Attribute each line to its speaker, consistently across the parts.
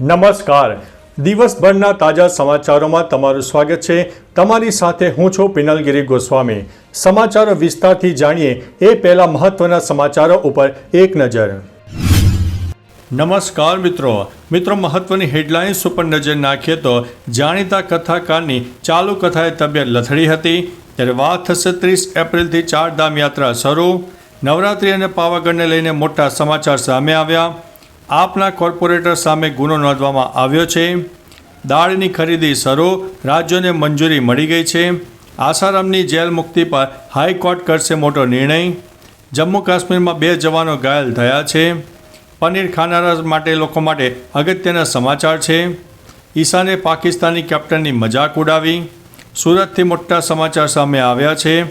Speaker 1: નમસ્કાર. દિવસભરના તાજા સમાચારોમાં તમારું સ્વાગત છે. તમારી સાથે હું છું પિનલગીરી ગોસ્વામી. સમાચારો વિસ્તારથી જાણીએ એ પહેલા મહત્વના સમાચારો ઉપર એક નજર. નમસ્કાર મિત્રો. મિત્રો, મહત્વની હેડલાઇન્સ ઉપર નજર નાખીએ તો જાણીતા કથાકારની ચાલુ કથાએ તબિયત લથડી હતી. ત્યારે વાત થશે ત્રીસ એપ્રિલથી ચાર ધામ યાત્રા શરૂ. નવરાત્રિ અને પાવાગઢને લઈને મોટા સમાચાર સામે આવ્યા. આપના કોર્પોરેટર સામે ગુનો નોંધવામાં આવ્યો છે. દાળની ખરીદી શરૂ, રાજ્યોને મંજૂરી મળી ગઈ છે. આસારામની જેલ મુક્તિ પર હાઈકોર્ટ કરશે મોટો નિર્ણય. જમ્મુ કાશ્મીરમાં બે જવાનો ઘાયલ થયા છે. પનીર ખાનારા માટે લોકો માટે અગત્યના સમાચાર છે. ઈશાને પાકિસ્તાની કેપ્ટનની મજાક ઉડાવી. સુરતથી મોટા સમાચાર સામે આવ્યા છે.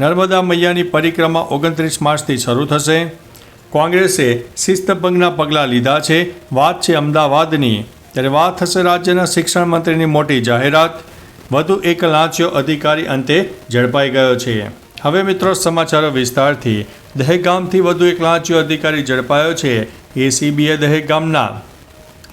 Speaker 1: નર્મદા મૈયાની પરિક્રમા ઓગણત્રીસ માર્ચથી શરૂ થશે. કોંગ્રેસે શિસ્તભંગના પગલાં લીધા છે. વાત છે અમદાવાદની. ત્યારે વાત થશે રાજ્યના શિક્ષણ મંત્રીની મોટી જાહેરાત. વધુ એક લાંચિયો અધિકારી અંતે ઝડપાઈ ગયો છે. હવે મિત્રો સમાચારો વિસ્તારથી. દહેગામથી વધુ એક લાંચિયો અધિકારી ઝડપાયો છે. એસીબીએ દહેગામના.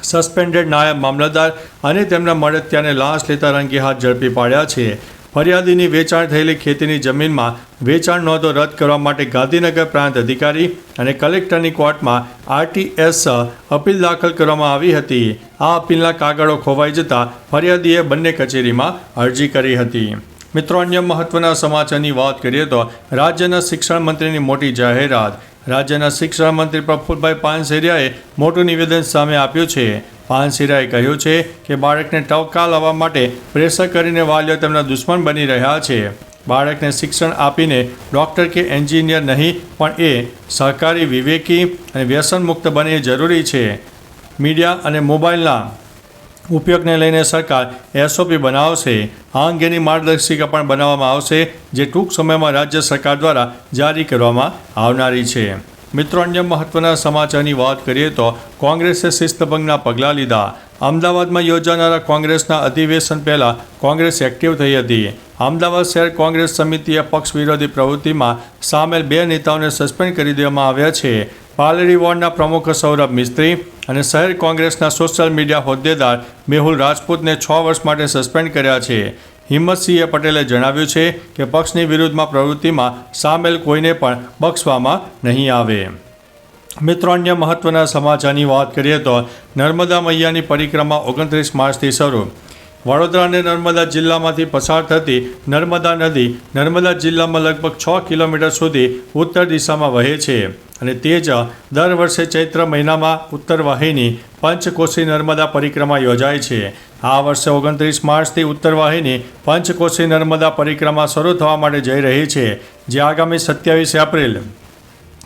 Speaker 1: સસ્પેન્ડેડ નાયબ મામલતદાર અને તેમના મળતિયાને લાંચ લેતા રંગે હાથ ઝડપી પાડ્યા છે. ફરિયાદીની વેચાણ થયેલી ખેતીની જમીનમાં વેચાણ નોંધો રદ કરવા માટે ગાંધીનગર પ્રાંત અધિકારી અને કલેક્ટરની કોર્ટમાં આરટીએસ અપીલ દાખલ કરવામાં આવી હતી. આ અપીલના કાગળો ખોવાઈ જતા ફરિયાદીએ બંને કચેરીમાં અરજી કરી હતી. મિત્રો, અન્ય મહત્વના સમાચારની વાત કરીએ તો રાજ્યના શિક્ષણ મંત્રીની મોટી જાહેરાત. રાજ્યના શિક્ષણ મંત્રી પ્રફુલભાઈ પાનસેરિયાએ મોટું નિવેદન સામે આપ્યું છે. પાનસેરિયાએ કહ્યું છે કે બાળકને ટવકા લાવવા માટે પ્રેશર કરીને વાલીઓ તેમના દુશ્મન બની રહ્યા છે. બાળકને શિક્ષણ આપીને ડૉક્ટર કે એન્જિનિયર નહીં, પણ એ સહકારી, વિવેકી અને વ્યસન મુક્ત બને જરૂરી છે. મીડિયા અને મોબાઈલના ઉપયોગને લઈને સરકાર એસઓપી બનાવશે. આ અંગેની માર્ગદર્શિકા પણ બનાવવામાં આવશે, જે ટૂંક સમયમાં રાજ્ય સરકાર દ્વારા જારી કરવામાં આવનારી છે. મિત્રો, અન્ય મહત્વના સમાચારની વાત કરીએ તો કોંગ્રેસે શિસ્તભંગના પગલાં લીધા. અમદાવાદમાં યોજાનારા કોંગ્રેસના અધિવેશન પહેલાં કોંગ્રેસ એક્ટિવ થઈ હતી. અમદાવાદ શહેર કોંગ્રેસ સમિતિએ પક્ષ વિરોધી પ્રવૃત્તિમાં સામેલ બે નેતાઓને સસ્પેન્ડ કરી દેવામાં આવ્યા છે. પાલડી વોર્ડના પ્રમુખ સૌરભ મિસ્ત્રી અને શહેર કોંગ્રેસના સોશિયલ મીડિયા હોદ્દેદાર મેહુલ રાજપૂતને છ વર્ષ માટે સસ્પેન્ડ કર્યા છે. હિંમતસિંહે પટેલે જણાવ્યું છે કે પક્ષની વિરુદ્ધમાં પ્રવૃત્તિમાં સામેલ કોઈને પણ બક્ષવામાં નહીં આવે. મિત્રો, અન્ય મહત્વના સમાચારની વાત કરીએ તો નર્મદા મૈયાની પરિક્રમા ઓગણત્રીસ માર્ચથી શરૂ. વડોદરા અને નર્મદા જિલ્લામાંથી પસાર થતી નર્મદા નદી નર્મદા જિલ્લામાં લગભગ છ કિલોમીટર સુધી ઉત્તર દિશામાં વહે છે અને તે જ દર વર્ષે ચૈત્ર મહિનામાં ઉત્તર વાહિની પંચકોશી નર્મદા પરિક્રમા યોજાય છે. આ વર્ષે ઓગણત્રીસ માર્ચથી ઉત્તર વાહિની પંચકોશી નર્મદા પરિક્રમા શરૂ થવા માટે જઈ રહી છે, જે આગામી સત્યાવીસ એપ્રિલ,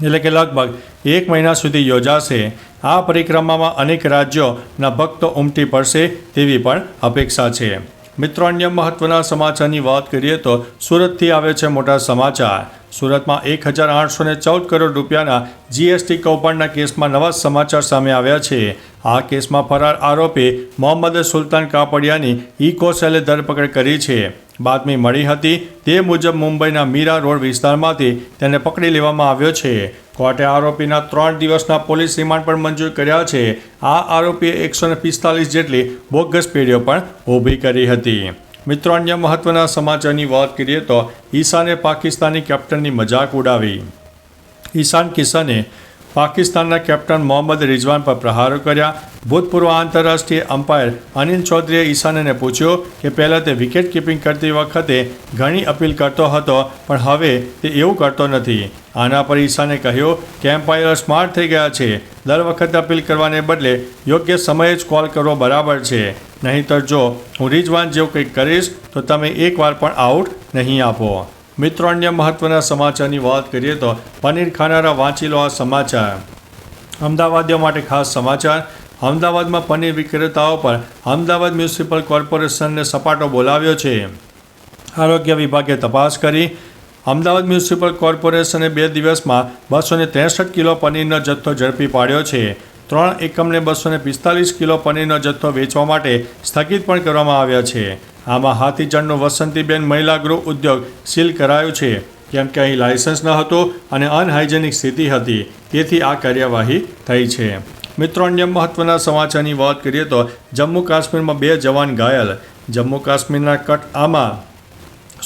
Speaker 1: એટલે કે લગભગ એક મહિના સુધી યોજાશે. આ પરિક્રમામાં અનેક રાજ્યોના ભક્તો ઉમટી પડશે તેવી પણ અપેક્ષા છે. મિત્રો, અન્ય મહત્વના સમાચારની વાત કરીએ તો સુરતથી આવે છે મોટા સમાચાર. સુરતમાં એક હજાર આઠસો ને ચૌદ કરોડ રૂપિયાના જીએસટી કૌભાંડના કેસમાં નવા સમાચાર સામે આવ્યા છે. આ કેસમાં ફરાર આરોપી મોહમ્મદ સુલતાન કાપડિયાની ઇકોસેલે ધરપકડ કરી છે. બાતમી મળી હતી તે મુજબ મુંબઈના મીરા રોડ વિસ્તારમાંથી તેને પકડી લેવામાં આવ્યો છે. કોર્ટે આરોપીના ત્રણ દિવસના પોલીસ રિમાન્ડ પણ મંજૂર કર્યા છે. આ આરોપીએ એકસો પિસ્તાલીસ જેટલી બોગસ પેઢીઓ પણ ઊભી કરી હતી. મિત્રો, અન્ય મહત્વના સમાચારની વાત કરીએ તો ઈશાને પાકિસ્તાની કેપ્ટનની મજાક ઉડાવી. ઈશાન કિશને પાકિસ્તાનના કેપ્ટન મોહમ્મદ રિઝવાન પર પ્રહારો કર્યા. ભૂતપૂર્વ આંતરરાષ્ટ્રીય અમ્પાયર અનિલ ચૌધરીએ ઈશાનને પૂછ્યું કે પહેલાં તે વિકેટ કીપિંગ કરતી વખતે ઘણી અપીલ કરતો હતો, પણ હવે તે એવું કરતો નથી. આના પર ઈશાને કહ્યું કે એમ્પાયર સ્માર્ટ થઈ ગયા છે. દર વખતે અપીલ કરવાને બદલે યોગ્ય સમયે જ કોલ કરવો બરાબર છે. નહીંતર જો હું રિજવાન જેવું કંઈક કરીશ, તો તમે એકવાર પણ આઉટ નહીં આપો. મિત્રો, અન્ય મહત્વના સમાચારની વાત કરીએ તો પનીર ખાનારા વાંચી લો આ સમાચાર. અમદાવાદીઓ માટે ખાસ સમાચાર, અમદાવાદમાં પનીર વિક્રેતાઓ પર અમદાવાદ મ્યુનિસિપલ કોર્પોરેશનને સપાટો બોલાવ્યો છે. આરોગ્ય વિભાગે તપાસ કરી, અમદાવાદ મ્યુનિસિપલ કોર્પોરેશને બે દિવસમાં બસો ત્રેસઠ કિલો પનીરનો જથ્થો ઝડપી પાડ્યો છે. ત્રણ એકમને બસો ને પિસ્તાલીસ કિલો પનીરનો જથ્થો વેચવા માટે સ્થગિત પણ કરવામાં આવ્યા છે. આમાં હાથીજણનું વસંતીબેન મહિલા ગૃહ ઉદ્યોગ સીલ કરાયું છે. કેમ કે અહીં લાયસન્સ ન હતું અને અનહાઇજેનિક સ્થિતિ હતી. તેથી આ કાર્યવાહી થઈ છે. મિત્રો, અન્ય મહત્વના સમાચારની વાત કરીએ તો જમ્મુ કાશ્મીરમાં બે જવાન ઘાયલ. જમ્મુ કાશ્મીરના કટઆમાં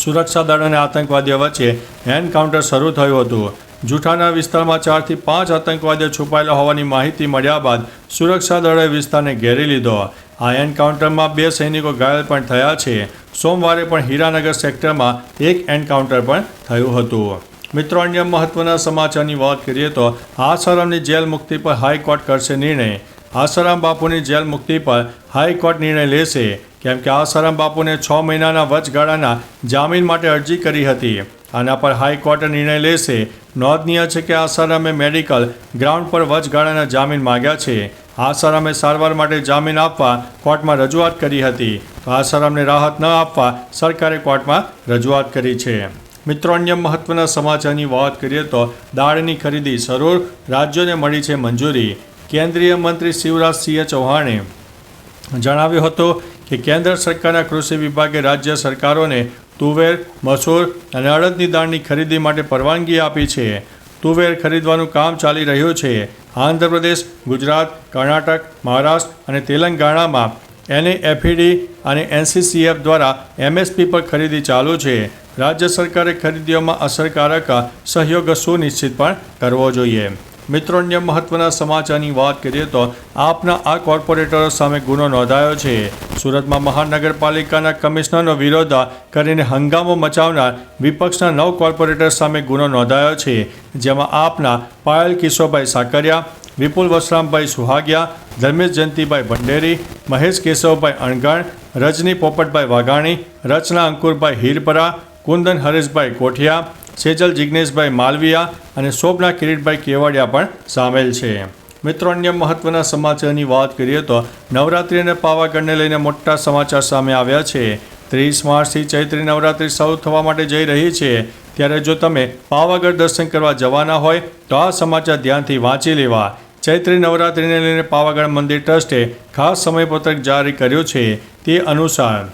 Speaker 1: સુરક્ષા દળ અને આતંકવાદીઓ વચ્ચે એન્કાઉન્ટર શરૂ થયું હતું. જૂઠાના વિસ્તારમાં ચારથી પાંચ આતંકવાદીઓ છુપાયેલા હોવાની માહિતી મળ્યા બાદ સુરક્ષા દળોએ વિસ્તારને ઘેરી લીધો. આ એન્કાઉન્ટરમાં બે સૈનિકો ઘાયલ પણ થયા છે. સોમવારે પણ હીરાનગર સેક્ટરમાં એક એન્કાઉન્ટર પણ થયું હતું. મિત્રો, અન્ય મહત્વના સમાચારની વાત કરીએ તો આસારામની જેલ મુક્તિ પર હાઈકોર્ટ કરશે નિર્ણય. આસારામ બાપુની જેલ મુક્તિ પર હાઈકોર્ટ નિર્ણય લેશે. કેમ કે આસારામ બાપુને છ મહિનાના વચગાળાના જામીન માટે અરજી કરી હતી. આના પર હાઈકોર્ટ નિર્ણય લેશે. નોંધનીય છે કે આસારામે મેડિકલ ગ્રાઉન્ડ પર વચગાળાના જામીન માગ્યા છે. આસારામે સારવાર માટે જામીન આપવા કોર્ટમાં રજૂઆત કરી હતી. તો આસારામને રાહત ન આપવા સરકારે કોર્ટમાં રજૂઆત કરી છે. મિત્રો, અન્ય મહત્વના સમાચારની વાત કરીએ તો દાળની ખરીદી શરૂ રાજ્યોને મળી છે મંજૂરી. કેન્દ્રીય મંત્રી શિવરાજસિંહ ચૌહાણે જણાવ્યું હતું કે કેન્દ્ર સરકારના કૃષિ વિભાગે રાજ્ય સરકારોને તુવેર, મસૂર અને અડદની દાળની ખરીદી માટે પરવાનગી આપી છે. તુવેર ખરીદવાનું કામ ચાલી રહ્યું છે. આંધ્રપ્રદેશ, ગુજરાત, કર્ણાટક, મહારાષ્ટ્ર અને તેલંગાણામાં એનએએફઈડી અને એનસીસીએફ દ્વારા એમએસપી પર ખરીદી ચાલુ છે. રાજ્ય સરકારે ખરીદીઓમાં અસરકારક સહયોગ સુનિશ્ચિત પણ કરવો જોઈએ. મિત્રો અન્ય મહત્વના સમાચારની વાત કરીએ તો આપના આ કોર્પોરેટરો સામે ગુનો નોંધાયો છે. સુરતમાં મહાનગરપાલિકાના કમિશનરનો વિરોધ કરીને હંગામો મચાવનાર વિપક્ષના નવ કોર્પોરેટર સામે ગુનો નોંધાયો છે, જેમાં આપના પાયલ કિશોરભાઈ સાકરિયા, વિપુલ વસરામભાઈ સુહાગિયા, ધર્મેશ જયંતિભાઈ ભંડેરી, મહેશ કેશવભાઈ અણગણ, રજની પોપટભાઈ વાઘાણી, રચના અંકુરભાઈ હીરપરા, કુંદન હરેશભાઈ કોઠિયા સેજલ જિજ્ઞેશભાઈ માલવિયા અને શોભના કિરીટભાઈ કેવડિયા પણ સામેલ છે. મિત્રો, અન્ય મહત્વના સમાચારની વાત કરીએ તો નવરાત્રિ અને પાવાગઢને લઈને મોટા સમાચાર સામે આવ્યા છે. ત્રીસ માર્ચથી ચૈત્રી નવરાત્રિ શરૂ થવા માટે જઈ રહી છે. ત્યારે જો તમે પાવાગઢ દર્શન કરવા જવાના હોય, તો આ સમાચાર ધ્યાનથી વાંચી લેવા. ચૈત્રી નવરાત્રિને લઈને પાવાગઢ મંદિર ટ્રસ્ટે ખાસ સમયપત્રક જારી કર્યું છે. તે અનુસાર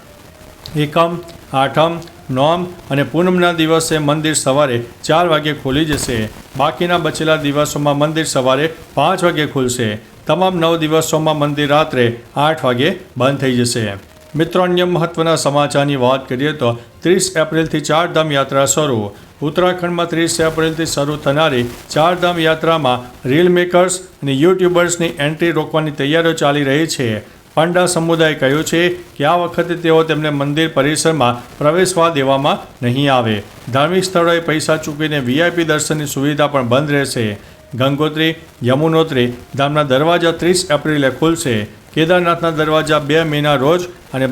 Speaker 1: એકમ, આઠમ નોમ અને પૂનમના દિવસે મંદિર સવારે ચાર વાગે ખુલી જશે. બાકીના બચેલા દિવસોમાં મંદિર સવારે પાંચ વાગે ખુલશે. તમામ નવ દિવસોમાં મંદિર રાત્રે આઠ વાગે બંધ થઈ જશે. મિત્રો, અન્ય મહત્વના સમાચારની વાત કરીએ તો ત્રીસ એપ્રિલથી ચારધામ યાત્રા શરૂ. ઉત્તરાખંડમાં ત્રીસ એપ્રિલથી શરૂ થનારી ચારધામ યાત્રામાં રીલ મેકર્સ અને યુટ્યુબર્સની એન્ટ્રી રોકવાની તૈયારીઓ ચાલી રહી છે. પાંડા સમુદાય કહ્યું છે કે આ વખતે તેઓ તેમને મંદિર પરિસરમાં પ્રવેશવા દેવામાં નહીં આવે. ધાર્મિક સ્થળોએ પૈસા ચૂકવીને વીઆઈપી દર્શનની સુવિધા પણ બંધ રહેશે. ગંગોત્રી, યમુનોત્રી ધામના દરવાજા ત્રીસ એપ્રિલે ખુલશે. કેદારનાથના દરવાજા બે મેના રોજ અને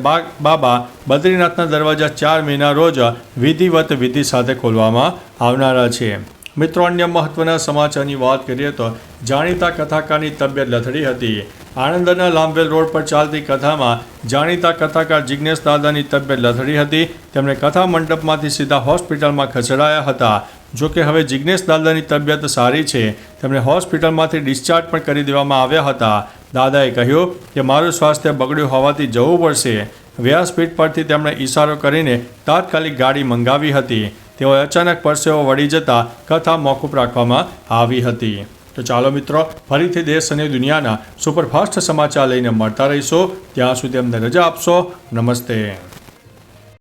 Speaker 1: બાબા બદ્રીનાથના દરવાજા ચાર મેના રોજ વિધિવત વિધિ સાથે ખોલવામાં આવનારા છે. મિત્રો, અન્ય મહત્વના સમાચારની વાત કરીએ તો જાણીતા કથાકારની તબિયત લથડી હતી. આણંદના લાંબેલ રોડ પર ચાલતી કથામાં જાણીતા કથાકાર જિજ્ઞેશ દાદાની તબિયત લથડી હતી. તેમણે કથા મંડપમાંથી સીધા હોસ્પિટલમાં ખસેડાયા હતા. જોકે હવે જિજ્ઞેશ દાદાની તબિયત સારી છે. તેમણે હોસ્પિટલમાંથી ડિસ્ચાર્જ પણ કરી દેવામાં આવ્યા હતા. દાદાએ કહ્યું કે, મારું સ્વાસ્થ્ય બગડ્યું હોવાથી જવું પડશે. વ્યાસપીઠ પરથી તેમણે ઇશારો કરીને તાત્કાલિક ગાડી મંગાવી હતી. તેઓ અચાનક પરસેવો વળી જતા કથા મોકૂફ રાખવામાં આવી હતી. તો ચાલો મિત્રો, ફરીથી દેશ અને દુનિયાના સુપરફાસ્ટ સમાચાર લઈને મળતા રહીશો. ત્યાં સુધી અમને રજા આપશો. નમસ્તે.